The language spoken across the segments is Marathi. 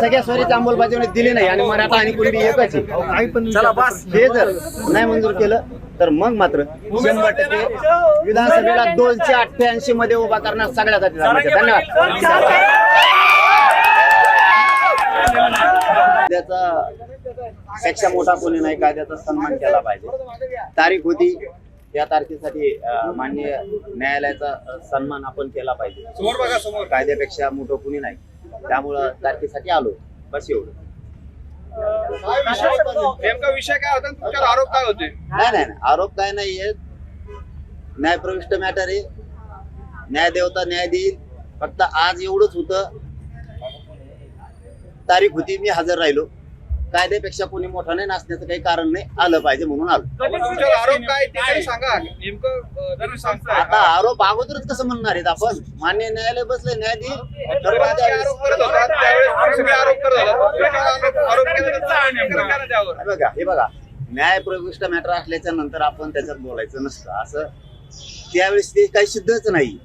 सगळ्या स्वरीची अंमलबजावणी दिली नाही आणि मराठा आणि कुणबी एकच आहे. चला बस. हे जर नाही मंजूर केलं तर मग मात्र शंभर टक्के विधानसभेला दोनशे अठ्ठ्याऐंशी मध्ये उभा करणार सगळ्या जाती धन्यवाद. कायद्याचा पेक्षा मोठा कोणी नाही कायद्याचा सन्मान केला पाहिजे. तारीख होती त्या तारखेसाठी अं, माननीय न्यायालयाचा सन्मान आपण केला पाहिजे. समोर बघा समोर. कायद्यापेक्षा मोठं कुणी नाही. त्यामुळं तारखेसाठी आलो. बस एवढं. नेमका विषय काय होता? तुमच्यावर आरोप काय होते? नाही नाही नाही. आरोप काय नाहीये. न्यायप्रविष्ट मॅटर आहे. न्याय देवता न्याय देईल फक्त आज एवढंच होतं. तारीख होती मी हजर राहिलो. कायद्यापेक्षा कोणी मोठा नाही नाचण्याचं काही कारण नाही आलं पाहिजे म्हणून आलो. तुमच्यावर आरोप काय ते तरी सांगा. नेमकं अं, तुम्ही सांगताय आता आरोप अगोदरच कसं म्हणणार आहेत आपण? मान्य न्यायालय बसले न्याय देईल तुम्ही राजकीय आरोप करत होता. त्यावेळेस तुम्ही आरोप करत होता. तुमच्यावर आरोप आरोप केला तर न्याय करा ना त्यावर हे बघा हे बघा. न्यायप्रविष्ट मॅटर असल्याच्या नंतर आपण त्याच्यात बोलायचं नसतं. असं त्यावेळेस ते काही सिद्धच नाही.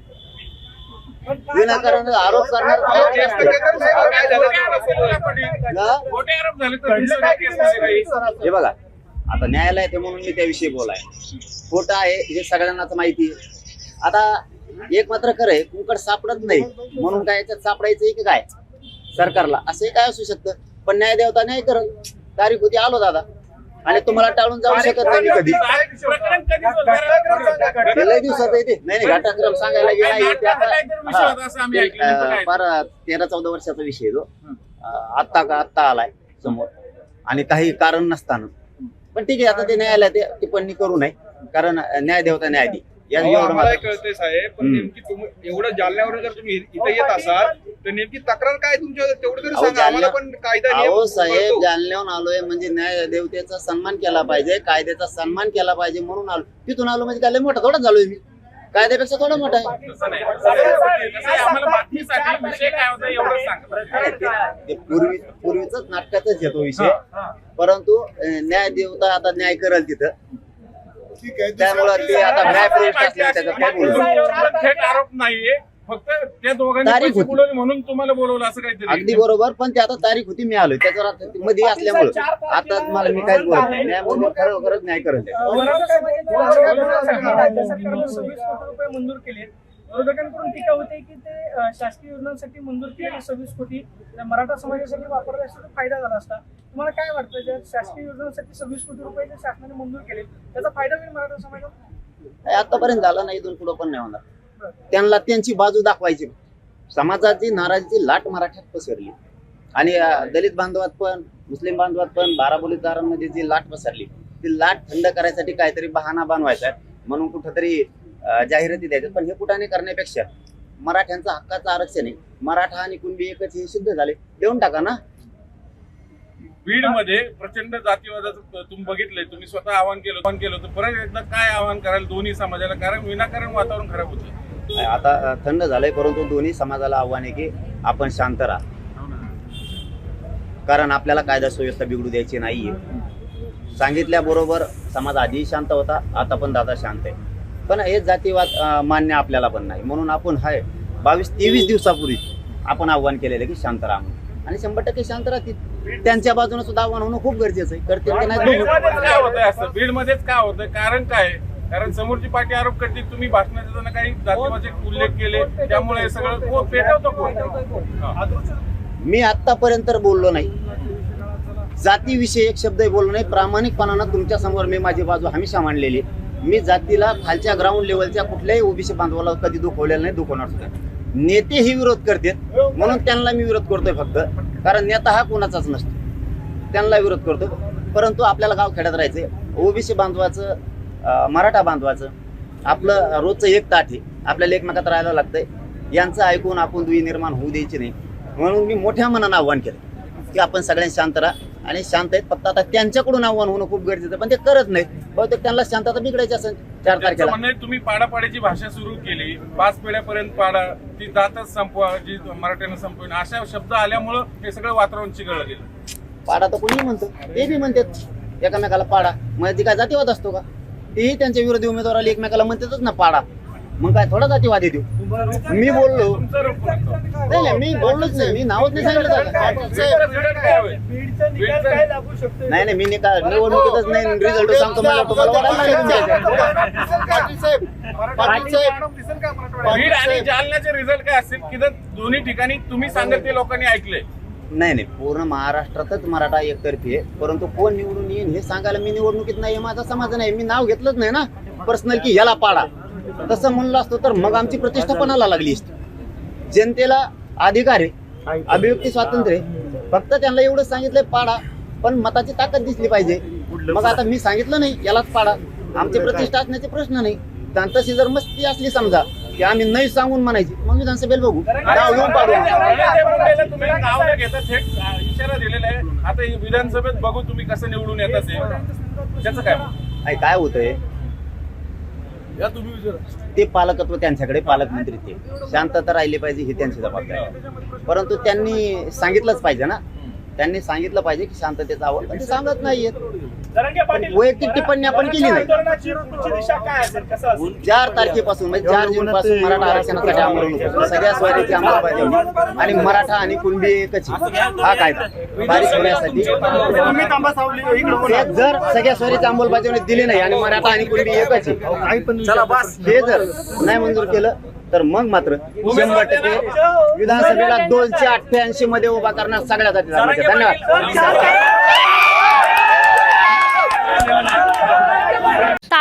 विनाकारण आरोप करणार हे? बघा आता न्यायालय ते म्हणून मी त्याविषयी बोलाय. खोटं आहे हे सगळ्यांनाच माहिती आहे. आता एक मात्र खरं आहे कुंकड सापडत नाही. म्हणून काय याच्यात सापडायचंय की काय? सरकारला. असंही काय असू शकतं. पण न्याय देवता न्याय करत तारीख होती आलो दादा. आणि तुम्हाला टाळून जाऊ शकत नाही. मी कधी लय दिवसात येते नाही नाही घटनाक्रम सांगायला गेला आहे ते आता- काहीतरी विषय होता असं आम्ही ऐकलं. नेमकं ते, काय? फार तेरा चौदा वर्षाचा विषय तो. आत्ता का आत्ता आलाय समोर. आणि काही कारण नसताना. पण ठीक आहे आता ते न्यायालय ते टिप्पणी करू नये. कारण न्याय देवता न्याय दे कळतंय साहेब पण हम्म. नेमकी तुम्ही एवढं जालन्यावरून जर तुम्ही इथं येत असाल तर नेमकी तक्रार काय तुमच्या तेवढं तरी अहो, सांगा. आम्हाला जालन्या- पण कायदा नियम अहो साहेब कळतो. जालन्याहून आलोय म्हणजे न्याय देवतेचा सन्मान केला पाहिजे कायद्याचा सन्मान केला पाहिजे म्हणून आलो. तिथून आलो म्हणजे काय लय मोठा थोडा झालोय मी. कायद्यापेक्षा थोडा मोठा आहे. तसं नाही. कसं आहे, आम्हाला बातमीसाठी विषय काय होता एवढंच सांगा. ते पूर्वी पूर्वीच नाटकातच येतो विषय. परंतु अं, न्याय देवता आता न्याय करेल तिथं. त्यामुळं ते आता न्याय काय बोलू? थेट आरोप नाहीये फक्त त्या दोघांनी तारीख होती. बुडवले म्हणून तुम्हाला बोलवलं असं काहीतरी. अगदी बरोबर पण ते आता तारीख होती मी आलोय. त्याच्यावर आता ते मध्ये असल्यामुळं. आता मला मी काहीच बोलत नाही. म्हणजे खरोखरच न्याय करेल ते. राज्य सरकारने सव्वीस कोटी रुपये मंजूर केले विरोधकांकडून टीका होते की ते शासकीय योजनांसाठी मंजूर केलेले सव्वीस कोटी मराठा समाजासाठी वापरले असता फायदा झाला असता. तुम्हाला काय वाटतं ज्या शासकीय योजनांसाठी सव्वीस कोटी रुपये जे शासनाने मंजूर केले त्याचा फायदा होईल मराठा समाजाला? आतापर्यंत झाला नाही इथून पुढं पण नाही होणार. त्यांना त्यांची बाजू दाखवायची. समाजाची नाराजीची लाट मराठ्यात पसरली. आणि दलित बांधवात पण मुस्लिम बांधवात पण बाराबोलीदारांमध्ये जी लाट पसरली ती लाट थंड करायसाठी काहीतरी बहाणा बनवायचा आहे. म्हणून कुठंतरी जाहिराती द्यायच्या पण हे कुठाने करण्यापेक्षा मराठ्यांचं हक्काचं आरक्षण आहे. मराठा आणि कुणबी एकच हे सिद्ध झाले. देऊन टाका ना. बीडमध्ये प्रचंड जातीवादाचं तुम्ही बघितलंय. तुम्ही स्वतः आवाहन केलं आवाहन केलं होतं. परत एकदा काय आवाहन कराल दोन्ही समाजाला? कारण विनाकारण वातावरण खराब होतं. आता थंड झालंय परंतु दोन्ही समाजाला आव्हान आहे की आपण शांत राहा. कारण आपल्याला कायदा सुव्यवस्था बिघडू द्यायची नाहीये. सांगितल्याबरोबर समाज आधी शांत होता. आता पण दादा शांत आहे. पण हे जातीवाद मान्य आपल्याला पण नाही म्हणून आपण हाय बावीस तेवीस दिवसापूर्वी आपण आव्हान केलेलं की शांत राहा. आणि शंभर टक्के शांत राहतील त्यांच्या बाजूने सुद्धा आव्हान होणं खूप गरजेचं आहे करतील काय होतंय असं बीड मध्येच काय होतंय कारण काय? कारण समोरची पार्टी आरोप करते तुम्ही भाषणात देताना काही जातीवाचे उल्लेख केले त्यामुळे हे सगळं कोण पेटवतो कोण. मी आतापर्यंत बोललो नाही जातीविषयी एक शब्द बोललो नाही प्रामाणिकपणानं तुमच्यासमोर मी माझी बाजू हमेशा मांडलेली आहे. मी जातीला खालच्या ग्राउंड लेवलच्या कुठल्याही ओबीसी बांधवाला कधी दुखवलेलं नाही दुखवणार सुद्धा नेते ही विरोध करतात म्हणून त्यांना मी विरोध करतोय फक्त. कारण नेता हा कोणाचाच नसतो. त्यांना विरोध करतो. परंतु आपल्याला गाव खेड्यात राहायचंय. ओबीसी बांधवाचं मराठा बांधवाचं आपलं रोजचं एक ताट आहे. आपल्याला एकमेकात राहायला लागतंय. यांचं ऐकून आपण दुई निर्माण होऊ द्यायची नाही. म्हणून मी मोठ्या मनानं आव्हान केलं की आपण सगळ्यांनी शांत राहा. आणि शांत आहेत. फक्त आता त्यांच्याकडून आव्हान होणं खूप गरजेचं. पण ते करत नाहीत. बहुतेक त्यांना शांतता बिघडायची असेल चार तारखेला. म्हणणं तुम्ही पाडापाड्याची भाषा सुरू केली. पाच पिढ्यापर्यंत पाडा. ती जातच संपवा जी मराठ्यानं संपवून. अशा शब्द आल्यामुळं हे सगळं वातावरण चिघळलं गेलं. पाडा तर कोणी म्हणतो. ते बी म्हणतात एकामेकाला पाडा. मग ती काय जातीवाद असतो का? तेही त्यांच्या विरोधी उमेदवाराला एकमेकाला म्हणतातच ना पाडा. मग काय थोडा जातीवाद येतो मी बोललो? नाही नाही मी बोललोच नाही. मी नावच नाही सांगितलं नाही नाही मी निकाल निवडणुकीतच नाही. रिझल्ट सांगतो मला. तुम्हाला वाटायला लागलं तुमच्या पाटील साहेब. पाटील साहेब बीड आणि जालन्याचे रिझल्ट काय असतील? की जर दोन्ही ठिकाणी तुम्ही सांगत ते लोकांनी ऐकले नाही नाही पूर्ण महाराष्ट्रातच मराठा एकतर्फी आहे. परंतु कोण निवडून येईल हे सांगायला मी निवडणुकीत नाही माझा समाज नाही मी नाव घेतलंच नाही ना. पर्सनल की ह्याला पाडा. तसं म्हणलं असतो तर मग आमची प्रतिष्ठा पणाला लागली असती? जनतेला अधिकार आहे अभिव्यक्ती स्वातंत्र्य. फक्त त्यांना एवढं सांगितलंय पाडा पण मताची ताकद दिसली पाहिजे. मग आता मी सांगितलं नाही यालाच पाडा. आमची प्रतिष्ठा असण्याचे प्रश्न नाही. तशी जर मस्ती असली समजा की आम्ही नाही सांगून म्हणायची मग विधानसभेला बघू. नाव घेऊन पाडू इशारा दिलेला आहे आता विधानसभेत बघू तुम्ही कसं निवडून येतात त्याचं काय काय होतंय? या तुम्ही विचारा. ते पालकत्व त्यांच्याकडे पालकमंत्री ते. शांतता राहिली पाहिजे ही त्यांची जबाबदारी आहे. परंतु त्यांनी सांगितलंच पाहिजे ना. त्यांनी सांगितलं पाहिजे की शांततेचा आवड. पण ते सांगत नाहीयेत. वैयक्तिक टिप्पणी आपण केली नाही आंदोलनाची पुढची दिशा काय असेल कसं असेल चार तारखेपासून म्हणजे चार जून पासून मराठा आरक्षणासाठी होतं सगळ्या स्वारीची अंमलबजावणी आणि मराठा आणि कुणबी एकच. हा कायदा बारीक होण्यासाठी जर सगळ्या स्वारीची अंमलबजावणी दिली नाही आणि मराठा आणि कुणबी एकच आहे हे जर नाही मंजूर केलं तर मग मात्र शंभर टक्के विधानसभेला दोनशे अठ्ठ्याऐंशी मध्ये उभा करणार सगळ्यासाठी धन्यवाद